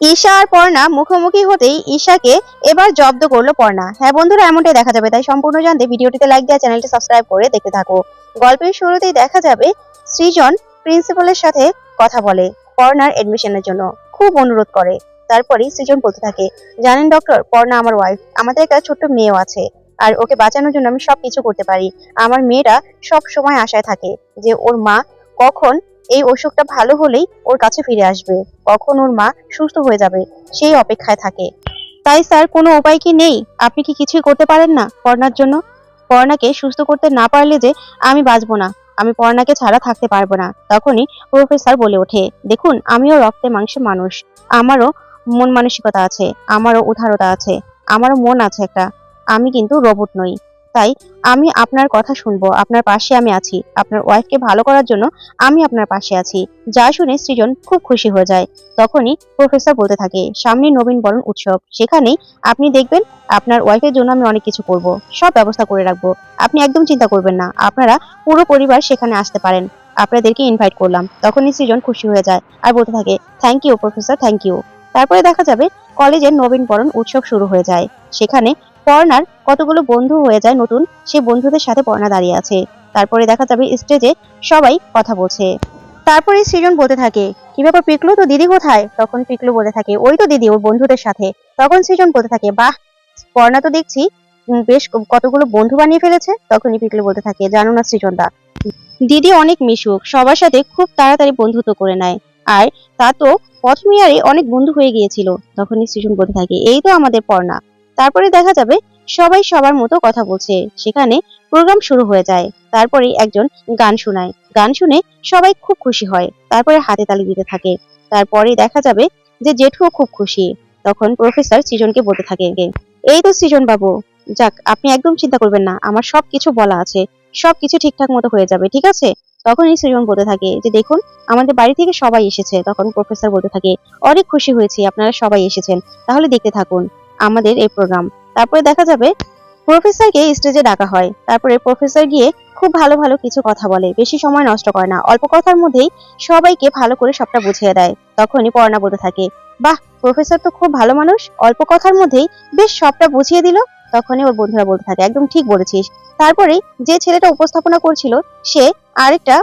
ঈশা আর পর্ণা মুখোমুখি হতেই ঈশাকে এবার জব্দ করল পর্ণা। হ্যাঁ বন্ধুরা, এমনটাই দেখা যাবে। তাই সম্পূর্ণ জানতে ভিডিওটিতে লাইক দেওয়া, চ্যানেলটি সাবস্ক্রাইব করে দেখতে থাকো। গল্পের শুরুতেই দেখা যাবে সৃজন প্রিন্সিপালের সাথে কথা বলে পর্ণার এডমিশনের জন্য। খুব অনুরোধ করে। তারপরেই সৃজন বলতে থাকে, জানেন ডক্টর পর্ণা আমার ওয়াইফ আমাদের একটা ছোট্ট মেয়েও আছে। আর ওকে বাঁচানোর জন্য আমি সবকিছু করতে পারি। আমার মেয়েরা সব সময় আশায় থাকে যে ওর মা কখন এই অসুখটা ভালো হলেই ওর কাছে ফিরে আসবে। কখন ওর মা সুস্থ হয়ে যাবে, সেই অপেক্ষায় থাকে। তাই স্যার, কোনো উপায় কি নেই? আপনি কি কিছুই করতে পারেন না পর্ণার জন্য? পর্ণাকে সুস্থ করতে না পারলে যে আমি বাঁচবো না, আমি পর্ণাকে ছাড়া থাকতে পারব না, তখনই প্রফেসর বলে ওঠে, দেখুন, আমিও রক্তে মাংসে মানুষ। আমারও মন মানসিকতা আছে, আমারও উদারতা আছে, আমারও মন আছে একটা। আমি কিন্তু রোবট নই। তাই আমি আপনার কথা শুনব, আপনার পাশে আমি আছি। আপনার ওয়াইফকে ভালো করার জন্য আমি আপনার পাশে আছি। যা শুনে সৃজন খুব খুশি হয়ে যায়। তখনই প্রফেসর বলতে থাকে, সামনে নবীন বরণ উৎসব। সেখানেই আপনি দেখবেন আপনার ওয়াইফের জন্য আমি অনেক কিছু করব। সব ব্যবস্থা করে রাখব। আপনি একদম চিন্তা করবেন না। আপনারা পুরো পরিবার সেখানে আসতে পারেন। আপনাদেরকে ইনভাইট করলাম। তখনই সৃজন খুশি হয়ে যায় আর বলতে থাকে thank you professor thank you তারপরে দেখা যাবে কলেজের নবীন বরণ উৎসব শুরু হয়ে যায়। সেখানে পর্ণার কতগুলো বন্ধু হয়ে যায় নতুন সে বন্ধুদের সাথে পর্ণা দাঁড়িয়ে আছে। তারপরে দেখা যাবে স্টেজে সবাই কথা বলছে। তারপরে সৃজন বলতে থাকে, কি ব্যাপার পিকলু? তো দিদি কোথায়? তখন পিকলু বলতে থাকে, ওই তো দিদি, ওর বন্ধুদের সাথে। তখন সৃজন বলতে থাকে, বাহ পর্ণা তো দেখছি বেশ কতগুলো বন্ধু বানিয়ে ফেলেছে। তখনই পিকলু বলতে থাকে, জানো না সৃজন দা দিদি অনেক মিশুক, সবার সাথে খুব তাড়াতাড়ি বন্ধুত্ব করে নেয়। আর তা তো প্রথম ইয়ারে অনেক বন্ধু হয়ে গিয়েছিল। তখনই সৃজন বলতে থাকে, এই তো আমাদের পর্ণা তারপরে দেখা যাবে সবাই সবার মতো কথা বলছে। সেখানে প্রোগ্রাম শুরু হয়ে যায়। তারপরে একজন গান শোনায়। গান শুনে সবাই খুব খুশি হয়। তারপরে হাতে তালি দিতে থাকে। তারপরে দেখা যাবে যে জেঠুও খুব খুশি। তখন প্রফেসর সৃজনকে বলতে থাকে এই তো সৃজন বাবু, যাক, আপনি একদম চিন্তা করবেন না। আমার সব কিছু বলা আছে। সব কিছু ঠিকঠাক মতো হয়ে যাবে, ঠিক আছে? তখনই সৃজন বলতে থাকে যে, দেখুন, আমাদের বাড়ি থেকে সবাই এসেছে। তখন প্রফেসর বলতে থাকে, অনেক খুশি হয়েছি, আপনারা সবাই এসেছেন। তাহলে দেখতে থাকুন। আমাদের এই প্রোগ্রাম তারপরে দেখা যাবে প্রফেসরকে স্টেজে ডাকা হয়। তারপরে প্রফেসর গিয়ে খুব ভালো ভালো কিছু কথা বলে, বেশি সময় নষ্ট করে না। অল্প কথার মধ্যেই সবাইকে ভালো করে সবটা বুঝিয়ে দেয়। তখনই পড়ানা বলতে থাকে। বাহ প্রফেসর তো খুব ভালো মানুষ। অল্প কথার মধ্যেই বেশ সবটা বুঝিয়ে দিল। তখনই ওর বন্ধুরা বলতে থাকে, একদম ঠিক বলেছিস। তারপরে যে ছেলেটা উপস্থাপনা করছিল, সে আরেকটা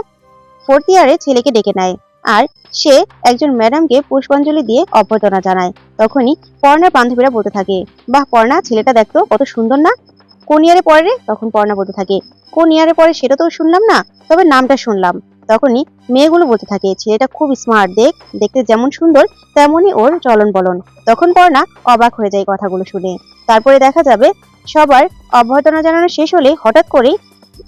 ফোর্থ ইয়ারে ছেলেকে ডেকে নেয়। আর সে একজন ম্যাডামকে পুষ্পাঞ্জলি দিয়ে অভ্যর্থনা জানায়। তখনই পর্ণার বান্ধবীরা বলতে থাকে, বাহ, পর্ণা, ছেলেটা দেখতো কত সুন্দর না? কোন ইয়ারে পড়ে রে? তখন পর্ণা বলতে থাকে, কোন ইয়ারে পড়ে সেটা তো শুনলাম না, তবে নামটা শুনলাম। তখনই মেয়েগুলো বলতে থাকে, ছেলেটা খুব স্মার্ট দেখ, দেখতে যেমন সুন্দর, তেমনই ওর চলন বলন। তখন পর্ণা অবাক হয়ে যায় কথাগুলো শুনে। তারপরে দেখা যাবে, সবার অভ্যর্থনা জানানো শেষ হলে হঠাৎ করেই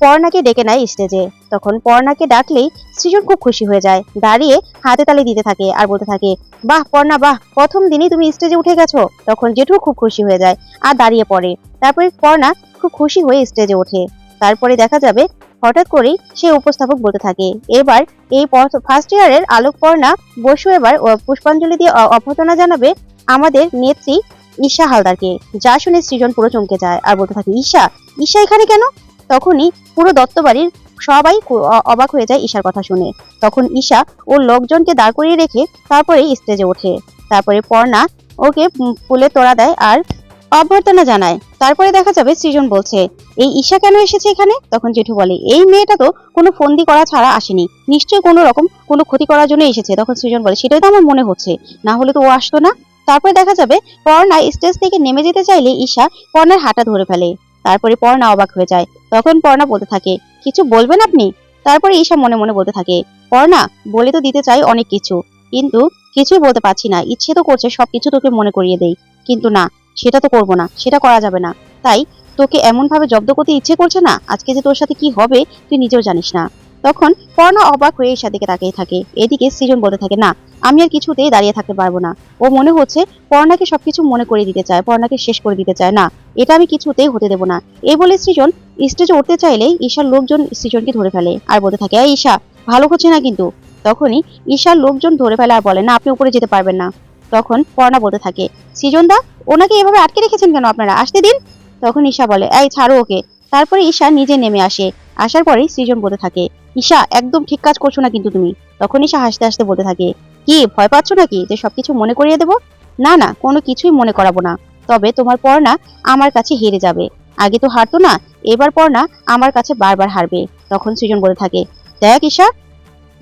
পর্ণাকে ডেকে নেয় স্টেজে। তখন পর্ণাকে ডাকলেই সৃজন খুব খুশি হয়ে যায়। দাঁড়িয়ে হাতে তালি দিতে থাকে আর বলতে থাকে, বাহ, পর্ণা, বাহ, প্রথম দিনই তুমি স্টেজে উঠে গেছো। তখন জেঠু খুব খুশি হয়ে যায় আর দাঁড়িয়ে পড়ে। তারপরে পর্ণা খুব খুশি হয়ে স্টেজে ওঠে। তারপরে দেখা যাবে, হঠাৎ করেই সে উপস্থাপক বলতে থাকে, এবার এই ফার্স্ট ইয়ারের আলোক পর্ণা বসু এবার পুষ্পাঞ্জলি দিয়ে অভ্যর্থনা জানাবে আমাদের নেত্রী ঈশা হালদারকে। যা শুনে সৃজন পুরো চমকে যায় আর বলতে থাকে, ঈশা ঈশা এখানে কেন? তখনই পুরো দত্তবাড়ির সবাই অবাক হয়ে যায় ঈশার কথা শুনে। তখন ঈশা ওর লোকজনকে দাঁড় করিয়ে রেখে তারপরে স্টেজে ওঠে। তারপরে পর্ণা ওকে ফুলে তোড়া দেয় আর অভ্যর্থনা জানায়। তারপরে দেখা যাবে সৃজন বলছে, এই ঈশা কেন এসেছে এখানে? তখন জেঠু বলে, এই মেয়েটা তো কোনো ফন্দি করা ছাড়া আসেনি। নিশ্চয়ই কোনো রকম কোনো ক্ষতি করার জন্য এসেছে। তখন সৃজন বলে, সেটাই তো আমার মনে হচ্ছে। না হলে তো ও আসতো না। তারপরে দেখা যাবে পর্ণা স্টেজ থেকে নেমে যেতে চাইলে ঈশা পর্ণার হাঁটা ধরে ফেলে। তারপরে পর্ণা অবাক হয়ে যায়। তখন পর্ণা বলতে থাকে, কিছু বলবেন আপনি? তারপরে ঈশা মনে মনে বলতে থাকে, পর্ণা, বলে তো দিতে চাই অনেক কিছু, কিন্তু কিছুই বলতে পারছি না। ইচ্ছে তো করছে সবকিছু তোকে মনে করিয়ে দেই। কিন্তু না, সেটা তো করব না, সেটা করা যাবে না। তাই তোকে এমন ভাবে জব্দ করতে ইচ্ছে করছে না? আজকে যে তোর সাথে কি হবে, তুই নিজেও জানিস না। তখন পর্ণা অবাক হয়ে ঈশার দিকে তাকিয়ে থাকে। এদিকে সৃজন বলতে থাকে, না, আমি আর কিছুতেই দাঁড়িয়ে থাকতে পারব না। ও মনে হচ্ছে পর্ণাকে সবকিছু মনে করে দিতে চায়, পর্ণাকে শেষ করে দিতে চায়। না, এটা আমি কিছুতেই হতে দেবো না। এই বলে সৃজন স্টেজে উঠতে চাইলেই ঈশার লোকজন সৃজনকে ধরে ফেলে আর বলতে থাকে ঈশা, ভালো হচ্ছে না কিন্তু। তখনই ঈশার লোকজন ধরে ফেলে আর বলে, না, আপনি উপরে যেতে পারবেন না। তখন পর্ণা বলতে থাকে, সৃজন দা, ওনাকে এভাবে আটকে রেখেছেন কেন আপনারা? আসতে দিন। তখন ঈশা বলে, এই, ছাড়ো ওকে। তারপরে ঈশা নিজে নেমে আসে। আসার পরে সৃজন বলতে থাকে ঈশা, একদম ঠিক কাজ করছ না কিন্তু তুমি। তখন ঈশা হাসতে হাসতে বলতে থাকে, কি, ভয় পাচ্ছ নাকি যে সবকিছু মনে করিয়ে দেবো? না না, কোনো কিছুই মনে করাবো না। তবে তোমার পড়না আমার কাছে হেরে যাবে। আগে তো হারতো না, এবার পড়না আমার কাছে বারবার হারবে। তখন সৃজন বলে থাকে, দেখ ঈশা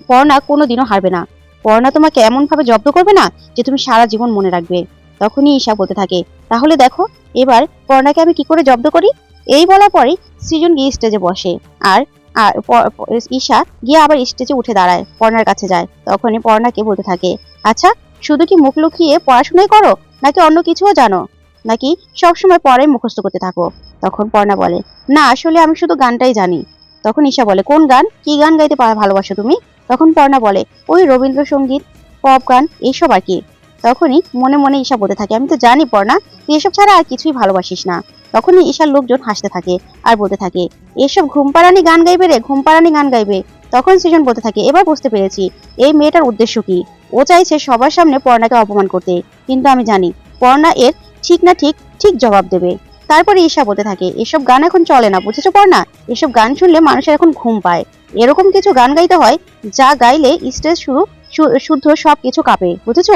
পড়না কোনোদিনও হারবে না। পড়না তোমাকে এমন ভাবে জব্দ করবে না যে তুমি সারা জীবন মনে রাখবে। তখনই ঈশা বলতে থাকে, তাহলে দেখো, এবার পর্ণাকে আমি কি করে জব্দ করি? এই বলার পরে সৃজন গিয়ে স্টেজে বসে। আর আর ঈশা গিয়ে আবার স্টেজে উঠে দাঁড়ায়, পর্ণার কাছে যায়। তখনই পর্ণাকে বলতে থাকে আচ্ছা শুধু কি মুখ লুকিয়ে পড়াশোনাই করো, নাকি অন্য কিছুও জানো? নাকি সবসময় পড়াই মুখস্থ করতে থাকো? তখন পর্ণা বলে, না, আসলে আমি শুধু গানটাই জানি। তখন ঈশা বলে, কোন গান? কি গান গাইতে ভালোবাসো তুমি? তখন পর্ণা বলে, ওই রবীন্দ্রসঙ্গীত, পপ গান, এইসব আর কি। তখনই মনে মনে ঈশা বলতে থাকে, আমি তো জানি পর্ণা, তুই এসব ছাড়া আর কিছুই ভালোবাসিস না। তখনই ঈশার লোকজন হাসতে থাকে আর বলতে থাকে, এসব ঘুমপাড়ানি গান গাইবে রে, ঘুমপাড়ানি গান গাইবে। তখন সৃজন বলতে থাকে, এবার বুঝতে পেরেছি, এই মেয়েটার উদ্দেশ্য কি? ও চাইছে সবার সামনে পর্ণাকে অপমান করতে, কিন্তু আমি জানি পর্ণা এর ঠিক না ঠিক ঠিক জবাব দেবে। তারপরে ঈশা বলতে থাকে, এসব গান এখন চলে না, বুঝেছ পর্ণা? এসব গান শুনলে মানুষের এখন ঘুম পায়। এরকম কিছু গান গাইতে হয় যা গাইলে স্টেজ শুরু শুদ্ধ সব কিছু কাঁপে, বুঝেছ?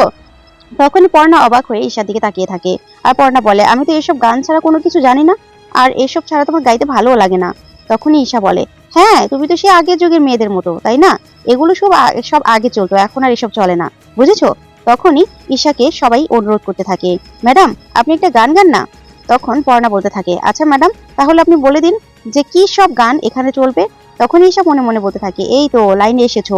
তখনই পর্ণা অবাক হয়ে ঈশার দিকে তাকিয়ে থাকে। আর পর্ণা বলে, আমি তো এসব গান ছাড়া কোনো কিছু জানি না। আর এসব ছাড়া তোমার গাইতে ভালোও লাগে না। তখনই ঈশা বলে হ্যাঁ তুমি তো সে আগের যুগের মেয়েদের মতো, তাই না? এগুলো সব সব আগে চলতো, এখন আর এসব চলে না। বুঝেছ? তখনই ঈশাকে সবাই অনুরোধ করতে থাকে, ম্যাডাম, আপনি একটা গান গান না? তখন পর্ণা বলতে থাকে আচ্ছা ম্যাডাম, তাহলে আপনি বলে দিন যে কি সব গান এখানে চলবে? তখনই ঈশা মনে মনে বলতে থাকে, এই তো, লাইনে এসেছ।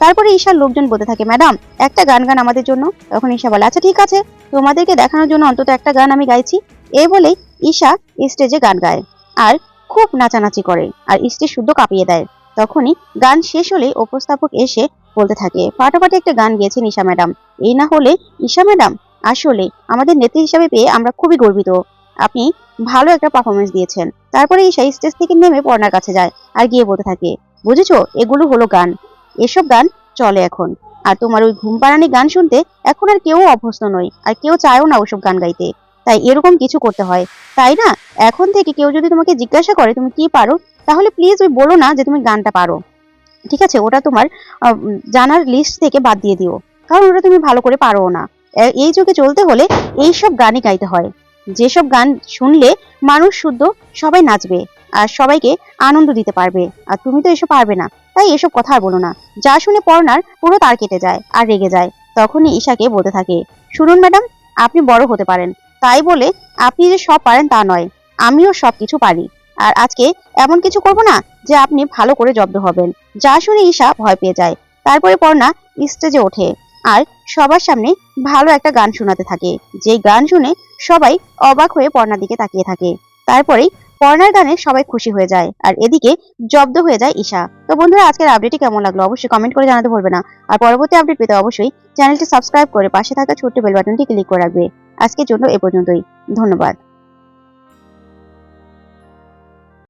তারপরে ঈশার লোকজন বলতে থাকে, ম্যাডাম, একটা গান গান আমাদের জন্য? তখন ঈশা বলে আচ্ছা ঠিক আছে, তোমাদেরকে দেখানোর জন্য অন্তত একটা গান আমি গাইছি। এই বলেই ঈশা স্টেজে গান গায় আর খুব নাচানাচি করে আর স্টেজ শুদ্ধ কাঁপিয়ে দেয়। তখনই গান শেষ হলেই উপস্থাপক এসে বলতে থাকে, ফাটাফাটি একটা গান গেয়েছেন ঈশা ম্যাডাম। এই না হলে, ঈশা ম্যাডাম, আসলে আমাদের নেত্রী হিসাবে পেয়ে আমরা খুবই গর্বিত। আপনি ভালো একটা পারফরমেন্স দিয়েছেন। তারপরে ঈশা স্টেজ থেকে নেমে পর্ণার কাছে যায় আর গিয়ে বলতে থাকে, বুঝেছ, এগুলো হলো গান। এসব গান চলে এখন। আর তোমার ওই ঘুম পাড়ানি গান শুনতে এখন আর কেউ অভ্যস্ত নয়, আর কেউ চায়ও না ওসব গান গাইতে। তাই এরকম কিছু করতে হয়। তাই না? এখন থেকে কেউ যদি তোমাকে জিজ্ঞাসা করে তুমি কি পারো, তাহলে প্লিজ ওই বলো না যে তুমি গানটা পারো। ঠিক আছে? ওটা তোমার জানার লিস্ট থেকে বাদ দিয়ে দিও। কারণ ওটা তুমি ভালো করে পারো না। এই যুগে চলতে হলে এই সব গানই গাইতে হয়। যেসব গান শুনলে মানুষ শুদ্ধ সবাই নাচবে। আর সবাইকে আনন্দ দিতে পারবে। আর তুমি তো এসব পারবে না। তাই এসব কথা আর বলো না। যা শুনে পড়নার পুরো তার কেটে যায় আর রেগে যায়। তখনই ঈশাকে বলতে থাকে, শুনুন ম্যাডাম, আপনি বড় হতে পারেন। তাই বলে আপনি যে সব পারেন তা নয়। আমিও সব কিছু পারি। আর আজকে এমন কিছু করব না যে আপনি ভালো করে জব্দ হবেন। যা শুনে ঈশা ভয় পেয়ে যায়। তারপরে পর্ণা স্টেজে ওঠে আর সবার সামনে ভালো একটা গান শোনাতে থাকে। যে গান শুনে সবাই অবাক হয়ে পর্ণার দিকে তাকিয়ে থাকে। তারপরেই পর্ণার গানে সবাই খুশি হয়ে যায় আর এদিকে জব্দ হয়ে যায় ঈশা। তো বন্ধুরা, আজকের আপডেটটি কেমন লাগল? অবশ্যই কমেন্ট করে জানাতে ভুলবে না। আর পরবর্তী আপডেট পেতে অবশ্যই চ্যানেলটি সাবস্ক্রাইব করে পাশে থাকা ছোট্ট বেল বাটনটি ক্লিক করে রাখবে। আজকের জন্য এ পর্যন্তই। ধন্যবাদ।